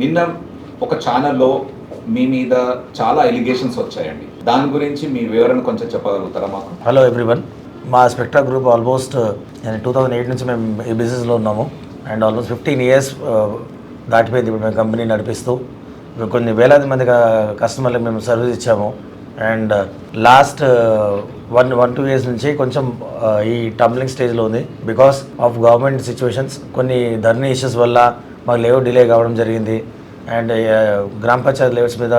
నిన్న ఒక ఛానల్లో మీ మీద చాలా ఎలిగేషన్స్ వచ్చాయండి. దాని గురించి మీ వివరణ కొంచెం చెప్పగలుగుతారా మాకు? హలో ఎవ్రీవన్ మా స్పెక్ట్రా గ్రూప్ ఆల్మోస్ట్ నేను టూ థౌజండ్ ఎయిట్ నుంచి మేము ఈ బిజినెస్లో ఉన్నాము. అండ్ ఆల్మోస్ట్ ఫిఫ్టీన్ ఇయర్స్ దాటిపోయింది ఇప్పుడు మేము కంపెనీ నడిపిస్తూ. కొన్ని వేలాది మంది కస్టమర్లకు మేము సర్వీస్ ఇచ్చాము. And last one one two years నుంచి కొంచెం uh, ఈ టంబ్లింగ్ స్టేజ్లో ఉంది. బికాస్ ఆఫ్ గవర్నమెంట్ సిచ్యువేషన్స్ కొన్ని ధర్నీ ఇష్యూస్ వల్ల మాకు లేవు డిలే కావడం జరిగింది. అండ్ గ్రామ పంచాయత్ లెవెల్స్ మీద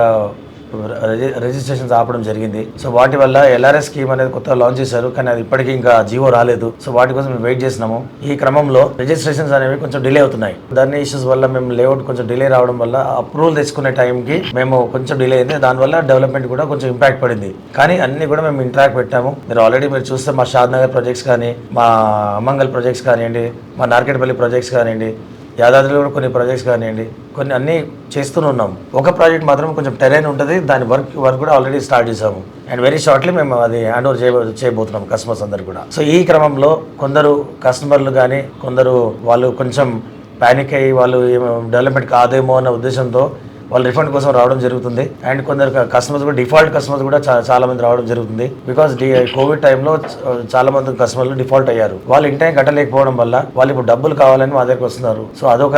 రిజి- రిజిస్ట్రేషన్స్ ఆపడం జరిగింది. సో వాటి వల్ల ఎల్ఆర్ఎస్ స్కీమ్ అనేది కొత్తగా లాంచ్ చేశారు. కానీ అది ఇప్పటికీ ఇంకా జీవో రాలేదు. సో వాటి కోసం మేము వెయిట్ చేసినాము ఈ క్రమంలో రిజిస్ట్రేషన్స్ అనేవి కొంచెం డిలే అవుతున్నాయి. దాని ఇష్యూస్ వల్ల మేము లేఅవుట్ కొంచెం డిలే రావడం వల్ల అప్రూవల్ తెచ్చుకునే టైంకి మేము కొంచెం డిలే అయింది. దానివల్ల డెవలప్మెంట్ కూడా కొంచెం ఇంపాక్ట్ పడింది. కానీ అన్ని కూడా మేము ఇంట్రాక్ట్ పెట్టాము. మీరు ఆల్రెడీ మీరు చూస్తే మా షాద్ నగర్ ప్రాజెక్ట్స్ కానీ మా అమంగల్ ప్రాజెక్ట్స్ కానివ్వండి మా నార్కెట్పల్లి ప్రాజెక్ట్స్ కానివ్వండి యాదాద్రిలో కూడా కొన్ని ప్రాజెక్ట్స్ కానివ్వండి కొన్ని అన్నీ చేస్తూనే ఉన్నాం ఒక ప్రాజెక్ట్ మాత్రం కొంచెం టెరైన్ ఉంటుంది దాని వర్క్ వర్క్ కూడా ఆల్రెడీ స్టార్ట్ చేసాము అండ్ వెరీ షార్ట్లీ మేము అది హ్యాండ్ ఓవర్ చేయ చేయబోతున్నాం కస్టమర్స్ అందరు కూడా. సో ఈ క్రమంలో కొందరు కస్టమర్లు కానీ కొందరు వాళ్ళు కొంచెం ప్యానిక్ అయ్యి వాళ్ళు డెవలప్మెంట్ కాదేమో అన్న ఉద్దేశంతో వాళ్ళు రిఫండ్ కోసం రావడం జరుగుతుంది. అండ్ కొందరు కస్టమర్స్ కూడా డిఫాల్ట్ కస్టమర్స్ కూడా చాలా మంది రావడం జరుగుతుంది. బికాస్ డి కోవిడ్ టైంలో చాలా మంది కస్టమర్లు డిఫాల్ట్ అయ్యారు. వాళ్ళు ఇన్ టైం కట్టలేకపోవడం వల్ల వాళ్ళు ఇప్పుడు డబ్బులు కావాలని మా దగ్గరకు వస్తున్నారు. సో అదొక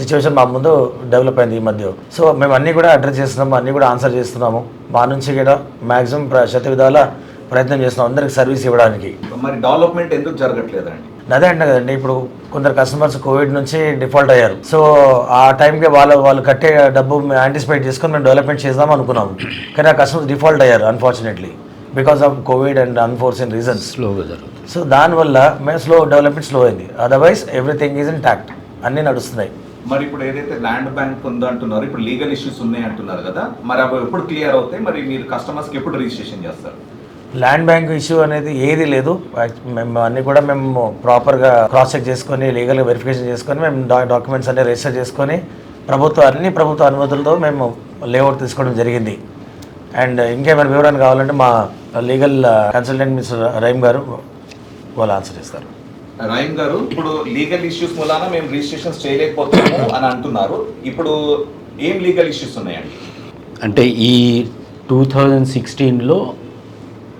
సిచ్యువేషన్ మా ముందు డెవలప్ అయింది ఈ మధ్య. సో మేము అన్ని కూడా అడ్రస్ చేస్తున్నాము అన్ని కూడా ఆన్సర్ చేస్తున్నాము. మా నుంచి కూడా మాక్సిమం శత విధాల ప్రయత్నం చేస్తున్నాం అందరికి సర్వీస్ ఇవ్వడానికి. మరి డెవలప్మెంట్ ఎందుకు జరగట్లేదండి? అదే అంటే కదండి ఇప్పుడు కొందరు కస్టమర్స్ కోవిడ్ నుంచి డిఫాల్ట్ అయ్యారు. సో ఆ టైంకి వాళ్ళు వాళ్ళు కట్టే డబ్బు యాంటిసిపేట్ చేసుకొని మేము డెవలప్మెంట్ చేద్దాం అనుకున్నాం కానీ ఆ కస్టమర్స్ డిఫాల్ట్ అయ్యారు unfortunately because of Covid and unforeseen reasons స్లోగా జరుగుతుంది. సో దానివల్ల మేము స్లో డెవలప్మెంట్ స్లో అయింది. Otherwise everything is intact అన్నీ నడుస్తున్నాయి. మరి ఇప్పుడు ఏదైతే ల్యాండ్ బ్యాంక్ ఉందో అంటున్నారు ఇప్పుడు లీగల్ ఇష్యూస్ ఉన్నాయి అంటున్నారు కదా మరి అవి ఎప్పుడు క్లియర్ అవుతాయి? మరి మీరు కస్టమర్స్కి ఎప్పుడు రిజిస్ట్రేషన్ చేస్తారు? ల్యాండ్ బ్యాంక్ ఇష్యూ అనేది ఏది లేదు. మేము అన్ని కూడా మేము ప్రాపర్గా క్రాస్ చెక్ చేసుకొని లీగల్గా వెరిఫికేషన్ చేసుకొని మేము డాక్యుమెంట్స్ అన్ని రిజిస్టర్ చేసుకొని ప్రభుత్వ అన్ని ప్రభుత్వ అనుమతులతో మేము లేఅవుట్ తీసుకోవడం జరిగింది. అండ్ ఇంకేమైనా వివరాలు కావాలంటే మా లీగల్ కన్సల్టెంట్ మిస్టర్ రహీమ్ గారు వాళ్ళు ఆన్సర్ ఇస్తారు. రాయం గారు ఇప్పుడు లీగల్ ఇష్యూస్ మూలాన మేము రిజిస్ట్రేషన్స్ చేయలేకపోతున్నాము అని అంటున్నారు. ఇప్పుడు ఏం లీగల్ ఇష్యూస్ ఉన్నాయండి? అంటే ఈ టూ థౌజండ్ సిక్స్టీన్లో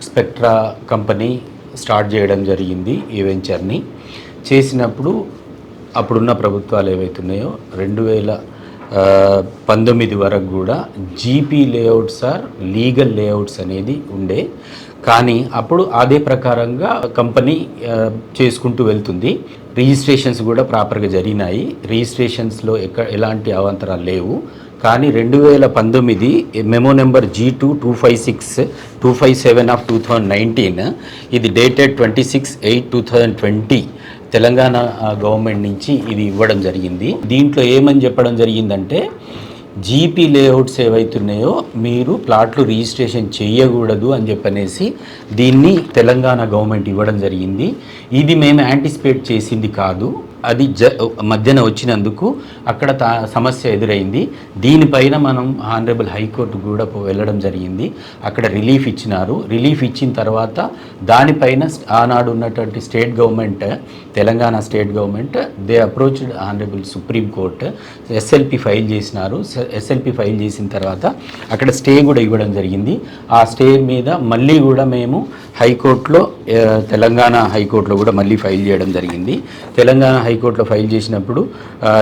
స్పెక్ట్రా కంపెనీ స్టార్ట్ చేయడం జరిగింది ఈ వెంచర్ని. చేసినప్పుడు అప్పుడున్న ప్రభుత్వాలు ఏవైతున్నాయో రెండు వేల పంతొమ్మిది వరకు కూడా GP layouts or legal layouts అనేది ఉండే. కానీ అప్పుడు అదే ప్రకారంగా కంపెనీ చేసుకుంటూ వెళ్తుంది. రిజిస్ట్రేషన్స్ కూడా ప్రాపర్గా జరిగినాయి. రిజిస్ట్రేషన్స్లో ఎక్క ఎలాంటి అవాంతరాలు లేవు. కానీ రెండు వేల పంతొమ్మిది memo number G two two five six two five seven of two thousand nineteen ఇది dated twenty six eight two thousand twenty Telangana government నుంచి ఇది ఇవ్వడం జరిగింది. దీంట్లో ఏమని చెప్పడం జరిగిందంటే జీపీ లేఅవుట్స్ ఏవైతున్నాయో మీరు ప్లాట్లు రిజిస్ట్రేషన్ చేయకూడదు అని చెప్పనేసి దీన్ని తెలంగాణ గవర్నమెంట్ ఇవ్వడం జరిగింది. ఇది మేము యాంటిసిపేట్ చేసింది కాదు. అది జ మధ్యన వచ్చినందుకు అక్కడ తా సమస్య ఎదురైంది. దీనిపైన మనం ఆనరబుల్ హైకోర్టు కూడా వెళ్ళడం జరిగింది. అక్కడ రిలీఫ్ ఇచ్చినారు. రిలీఫ్ ఇచ్చిన తర్వాత దానిపైన ఆనాడు ఉన్నటువంటి state government Telangana state government they approached honourable Supreme Court SLP file చేసినారు. ఎస్ఎల్పి ఫైల్ చేసిన తర్వాత అక్కడ స్టే కూడా ఇవ్వడం జరిగింది. ఆ స్టే మీద మళ్ళీ కూడా మేము హైకోర్టులో తెలంగాణ హైకోర్టులో కూడా మళ్ళీ ఫైల్ చేయడం జరిగింది. తెలంగాణ హైకోర్టులో ఫైల్ చేసినప్పుడు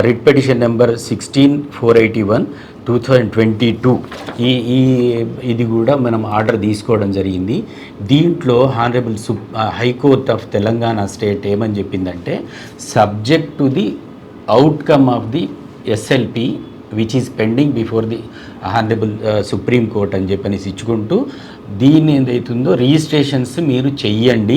writ petition number sixteen four eighty one two thousand twenty two ఈ ఈ ఇది కూడా మనం ఆర్డర్ తీసుకోవడం జరిగింది. దీంట్లో honourable సుప్ high court of Telangana state ఏమని చెప్పిందంటే subject to the outcome of the SLP which is pending before the honourable supreme court అని చెప్పనేసి ఇచ్చుకుంటూ దీన్ని ఏదైతుందో రిజిస్ట్రేషన్స్ మీరు చెయ్యండి.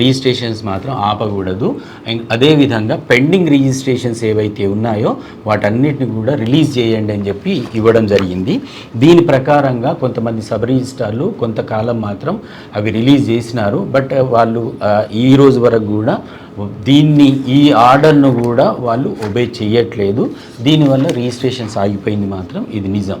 రిజిస్ట్రేషన్స్ మాత్రం ఆపకూడదు. అండ్ అదేవిధంగా పెండింగ్ రిజిస్ట్రేషన్స్ ఏవైతే ఉన్నాయో వాటన్నిటిని కూడా రిలీజ్ చేయండి అని చెప్పి ఇవ్వడం జరిగింది. దీని ప్రకారంగా కొంతమంది సబ్ రిజిస్టార్లు కొంతకాలం మాత్రం అవి రిలీజ్ చేసినారు. బట్ వాళ్ళు ఈ రోజు వరకు కూడా దీన్ని ఈ ఆర్డర్ను కూడా వాళ్ళు ఒబే చేయట్లేదు దీనివల్ల రిజిస్ట్రేషన్స్ ఆగిపోయింది మాత్రం ఇది నిజం.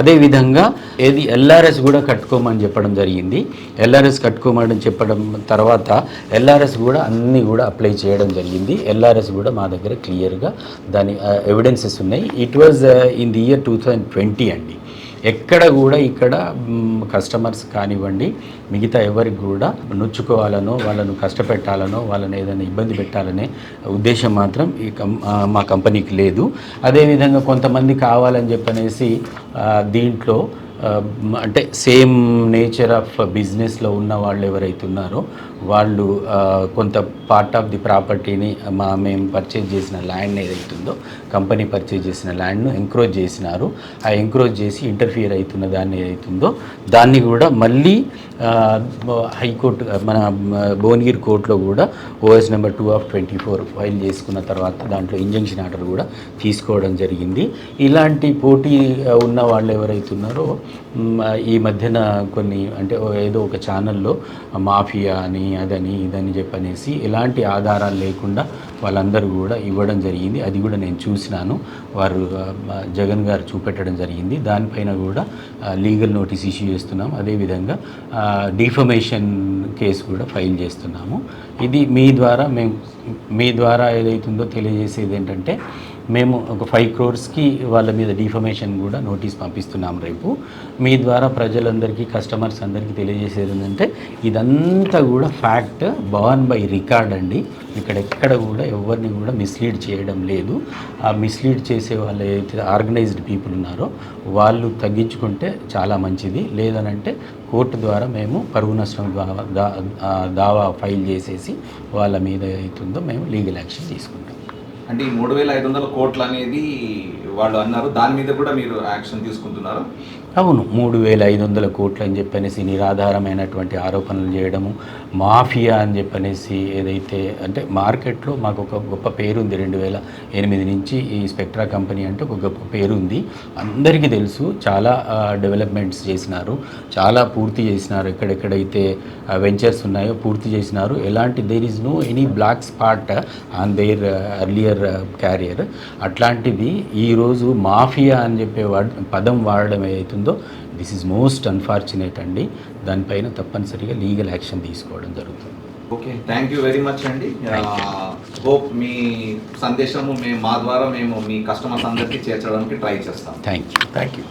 అదేవిధంగా ఏది ఎల్ఆర్ఎస్ కూడా కట్టుకోమని చెప్పడం జరిగింది. ఎల్ఆర్ఎస్ కట్టుకోమని చెప్పడం తర్వాత ఎల్ఆర్ఎస్ కూడా అన్నీ కూడా అప్లై చేయడం జరిగింది. ఎల్ఆర్ఎస్ కూడా మా దగ్గర క్లియర్గా దాని ఎవిడెన్సెస్ ఉన్నాయి. It was in the year two thousand twenty అండి. ఎక్కడ కూడా ఇక్కడ కస్టమర్స్ కానివ్వండి మిగతా ఎవరికి కూడా నొచ్చుకోవాలనో వాళ్ళను కష్టపెట్టాలనో వాళ్ళని ఏదైనా ఇబ్బంది పెట్టాలనే ఉద్దేశం మాత్రం ఈ కం మా కంపెనీకి లేదు. అదేవిధంగా కొంతమంది కావాలని చెప్పనేసి దీంట్లో Um, అంటే సేమ్ నేచర్ ఆఫ్ బిజినెస్లో ఉన్న వాళ్ళు ఎవరైతే ఉన్నారో వాళ్ళు uh, కొంత పార్ట్ ఆఫ్ ది ప్రాపర్టీని మా మేము పర్చేజ్ చేసిన ల్యాండ్ ఏదైతుందో కంపెనీ పర్చేజ్ చేసిన ల్యాండ్ను ఎంక్రోజ్ చేసినారు. ఆ ఎంక్రోజ్ చేసి ఇంటర్ఫియర్ అవుతున్న దాన్ని ఏదైతుందో దాన్ని కూడా మళ్ళీ uh, హైకోర్టు uh, మన భువనగిరి కోర్టులో కూడా OS number two of twenty four file చేసుకున్న తర్వాత దాంట్లో ఇంజంక్షన్ ఆర్డర్ కూడా తీసుకోవడం జరిగింది. ఇలాంటి పోటీ ఉన్న వాళ్ళు ఎవరైతే ఉన్నారో ఈ మధ్యన కొన్ని అంటే ఏదో ఒక ఛానల్లో మాఫియా అని అదని ఇదని చెప్పనేసి ఎలాంటి ఆధారాలు లేకుండా వాళ్ళందరూ కూడా ఇవ్వడం జరిగింది. అది కూడా నేను చూసినాను. వారు జగన్ గారు చూపెట్టడం జరిగింది. దానిపైన కూడా లీగల్ నోటీస్ ఇష్యూ చేస్తున్నాం. అదేవిధంగా డిఫమేషన్ కేసు కూడా ఫైల్ చేస్తున్నాము. ఇది మీ ద్వారా మేము మీ ద్వారా ఏదైతుందో తెలియజేసేది ఏంటంటే మేము ఒక ఫైవ్ క్రోర్స్కి వాళ్ళ మీద డిఫమేషన్ కూడా నోటీస్ పంపిస్తున్నాం రేపు. మీ ద్వారా ప్రజలందరికీ కస్టమర్స్ అందరికీ తెలియజేసేది ఏంటంటే ఇదంతా కూడా ఫ్యాక్ట్ బాన్ బై రికార్డ్ అండి. ఇక్కడ ఎక్కడ కూడా ఎవరిని కూడా మిస్లీడ్ చేయడం లేదు. ఆ మిస్లీడ్ చేసే వాళ్ళు ఏదైతే ఆర్గనైజ్డ్ పీపుల్ ఉన్నారో వాళ్ళు తగ్గించుకుంటే చాలా మంచిది. లేదనంటే కోర్టు ద్వారా మేము పరువు నష్టం ద్వారా దావా ఫైల్ చేసేసి వాళ్ళ మీద ఏదైతుందో మేము లీగల్ యాక్షన్ తీసుకుంటాం. అంటే ఈ మూడు వేల ఐదు వందల కోట్లు అనేది వాళ్ళు అన్నారు. దాని మీద కూడా మీరు యాక్షన్ తీసుకుంటున్నారు. అవును మూడు వేల ఐదు వందల కోట్లు అని చెప్పనేసి నిరాధారమైనటువంటి ఆరోపణలు చేయడము మాఫియా అని చెప్పనేసి ఏదైతే అంటే మార్కెట్లో మాకు ఒక గొప్ప పేరు ఉంది రెండు వేల ఎనిమిది నుంచి ఈ స్పెక్ట్రా కంపెనీ అంటే ఒక గొప్ప పేరు ఉంది అందరికీ తెలుసు చాలా డెవలప్మెంట్స్ చేసినారు చాలా పూర్తి చేసినారు ఎక్కడెక్కడైతే వెంచర్స్ ఉన్నాయో పూర్తి చేసినారు. ఎలాంటి there is no any black spot on there earlier career అట్లాంటిది ఈరోజు మాఫియా అని చెప్పే వాడ్ పదం వాడడం ఏదైతుంది దిస్ ఈజ్ మోస్ట్ అన్ఫార్చునేట్ అండి. దానిపైన తప్పనిసరిగా లీగల్ యాక్షన్ తీసుకోవడం జరుగుతుంది. Okay thank you very much అండి. హోప్ మీ సందేశము మేము మా ద్వారా మేము మీ కస్టమర్స్ అందరికీ చేర్చడానికి ట్రై చేస్తాం. Thank you thank you